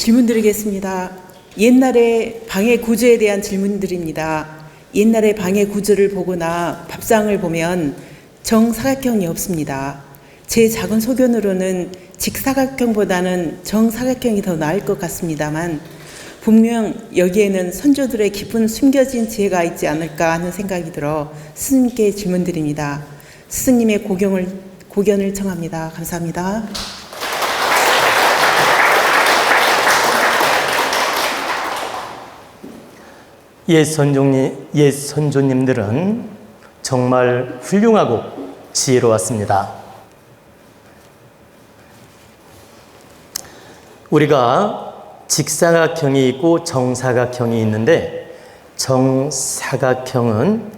질문 드리겠습니다. 옛날에 방해 구조에 대한 질문들입니다. 옛날에 방해 구조를 보거나 밥상을 보면 정사각형이 없습니다. 제 작은 소견으로는 직사각형보다는 정사각형이 더 나을 것 같습니다만 분명 여기에는 선조들의 깊은 숨겨진 지혜가 있지 않을까 하는 생각이 들어 스님께 질문드립니다. 스승님의 고경을, 고견을 청합니다. 감사합니다. 옛 선종님, 옛 선조님들은 정말 훌륭하고 지혜로웠습니다. 우리가 직사각형이 있고 정사각형이 있는데 정사각형은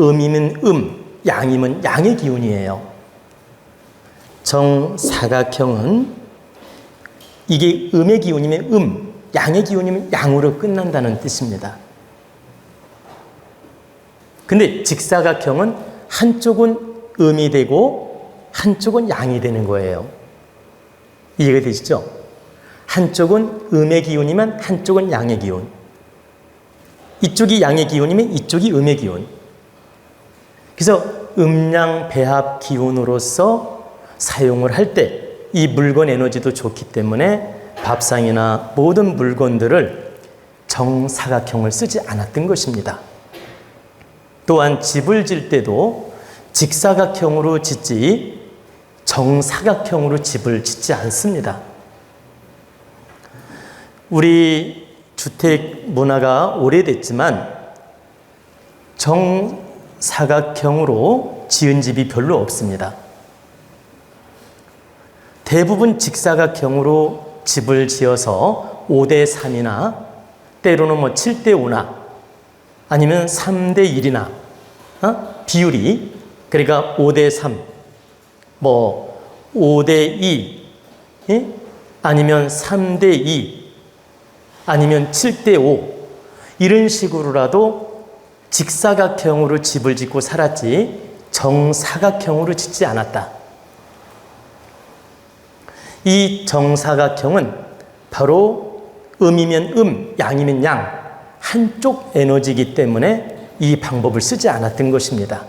음이면 음, 양이면 양의 기운이에요. 정사각형은 이게 음의 기운이면 음, 양의 기운이면 양으로 끝난다는 뜻입니다. 근데 직사각형은 한쪽은 음이 되고 한쪽은 양이 되는 거예요. 이해가 되시죠? 한쪽은 음의 기운이면 한쪽은 양의 기운. 이쪽이 양의 기운이면 이쪽이 음의 기운. 그래서 음양 배합 기운으로서 사용을 할 때 이 물건 에너지도 좋기 때문에 밥상이나 모든 물건들을 정사각형을 쓰지 않았던 것입니다. 또한 집을 질 때도 직사각형으로 짓지 정사각형으로 집을 짓지 않습니다. 우리 주택 문화가 오래됐지만 정사각형으로 지은 집이 별로 없습니다. 대부분 직사각형으로 집을 지어서 5대 3이나 때로는 뭐 7대 5나 아니면 3대 1이나 어? 비율이 그러니까 5대 3, 뭐 5대 2, 예? 아니면 3대 2, 아니면 7대 5 이런 식으로라도 직사각형으로 집을 짓고 살았지 정사각형으로 짓지 않았다. 이 정사각형은 바로 음이면 음, 양이면 양 한쪽 에너지이기 때문에 이 방법을 쓰지 않았던 것입니다.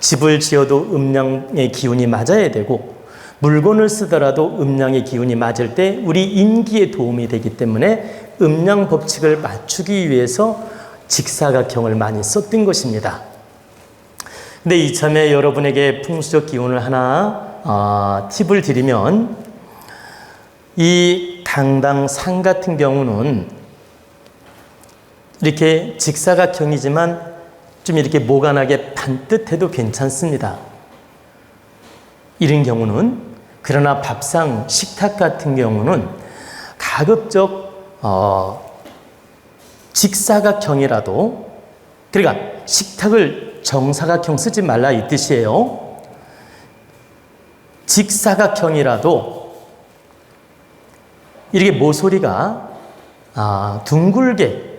집을 지어도 음양의 기운이 맞아야 되고 물건을 쓰더라도 음양의 기운이 맞을 때 우리 인기에 도움이 되기 때문에 음양 법칙을 맞추기 위해서 직사각형을 많이 썼던 것입니다. 근데 이참에 여러분에게 풍수적 기운을 하나 어, 팁을 드리면 이 강당 상 같은 경우는 이렇게 직사각형이지만 좀 이렇게 모관하게 반듯해도 괜찮습니다. 이런 경우는 그러나 밥상 식탁 같은 경우는 가급적 어, 직사각형이라도 그러니까 식탁을 정사각형 쓰지 말라 이 뜻이에요. 직사각형이라도 이렇게 모서리가 아, 둥글게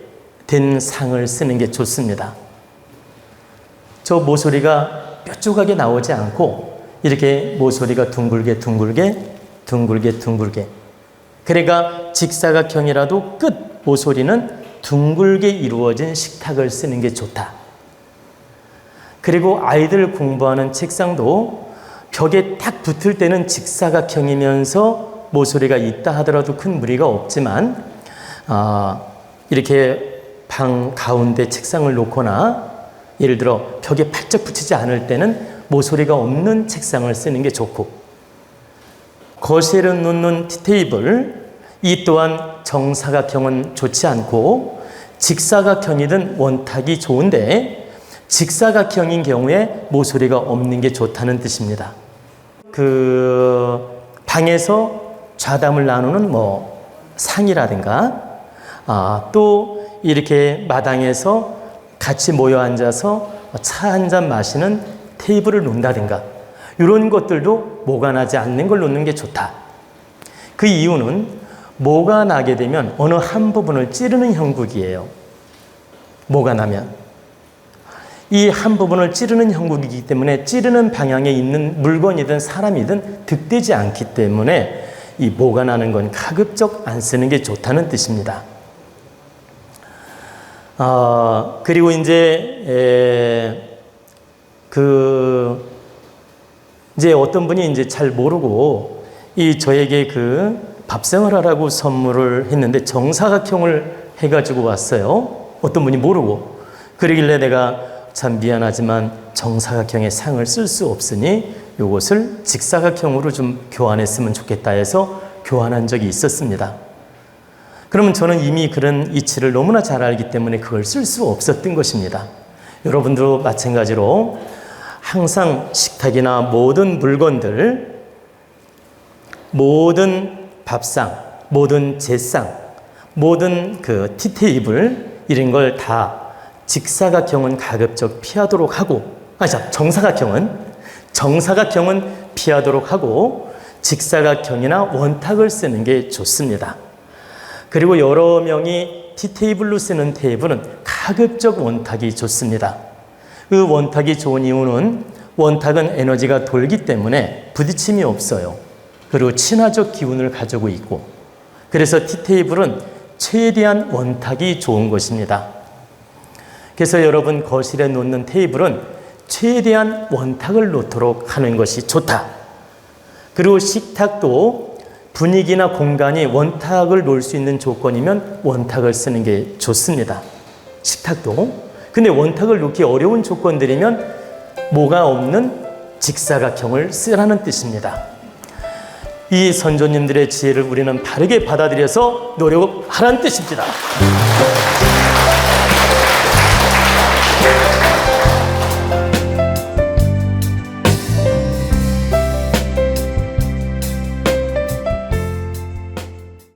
된 상을 쓰는 게 좋습니다. 저 모서리가 뾰족하게 나오지 않고 이렇게 모서리가 둥글게 둥글게 둥글게 둥글게 그러니까 직사각형이라도 끝 모서리는 둥글게 이루어진 식탁을 쓰는 게 좋다. 그리고 아이들 공부하는 책상도 벽에 딱 붙을 때는 직사각형이면서 모서리가 있다 하더라도 큰 무리가 없지만 아, 이렇게 방 가운데 책상을 놓거나 예를 들어 벽에 팔짝 붙이지 않을 때는 모서리가 없는 책상을 쓰는 게 좋고 거실에 놓는 티테이블 이 또한 정사각형은 좋지 않고 직사각형이든 원탁이 좋은데 직사각형인 경우에 모서리가 없는 게 좋다는 뜻입니다. 그 방에서 좌담을 나누는 뭐 상이라든가 아, 또 이렇게 마당에서 같이 모여 앉아서 차 한 잔 마시는 테이블을 놓는다든가 이런 것들도 모가 나지 않는 걸 놓는 게 좋다. 그 이유는 모가 나게 되면 어느 한 부분을 찌르는 형국이에요. 모가 나면. 이 한 부분을 찌르는 형국이기 때문에 찌르는 방향에 있는 물건이든 사람이든 득되지 않기 때문에 이 모가 나는 건 가급적 안 쓰는 게 좋다는 뜻입니다. 아, 그리고 이제 에, 그 이제 어떤 분이 이제 잘 모르고 이 저에게 그 밥상을 하라고 선물을 했는데 정사각형을 해가지고 왔어요. 어떤 분이 모르고 그러길래 내가 참 미안하지만 정사각형의 상을 쓸 수 없으니 이것을 직사각형으로 좀 교환했으면 좋겠다 해서 교환한 적이 있었습니다. 그러면 저는 이미 그런 이치를 너무나 잘 알기 때문에 그걸 쓸 수 없었던 것입니다. 여러분도 마찬가지로 항상 식탁이나 모든 물건들, 모든 밥상, 모든 제상, 모든 그 티테이블 이런 걸 다 직사각형은 가급적 피하도록 하고, 아니 자 정사각형은 정사각형은 피하도록 하고 직사각형이나 원탁을 쓰는 게 좋습니다. 그리고 여러 명이 티테이블로 쓰는 테이블은 가급적 원탁이 좋습니다. 그 원탁이 좋은 이유는 원탁은 에너지가 돌기 때문에 부딪힘이 없어요. 그리고 친화적 기운을 가지고 있고 그래서 티테이블은 최대한 원탁이 좋은 것입니다. 그래서 여러분 거실에 놓는 테이블은 최대한 원탁을 놓도록 하는 것이 좋다. 그리고 식탁도 분위기나 공간이 원탁을 놓을 수 있는 조건이면 원탁을 쓰는 게 좋습니다. 식탁도. 근데 원탁을 놓기 어려운 조건들이면 뭐가 없는 직사각형을 쓰라는 뜻입니다. 이 선조님들의 지혜를 우리는 바르게 받아들여서 노력하라는 뜻입니다.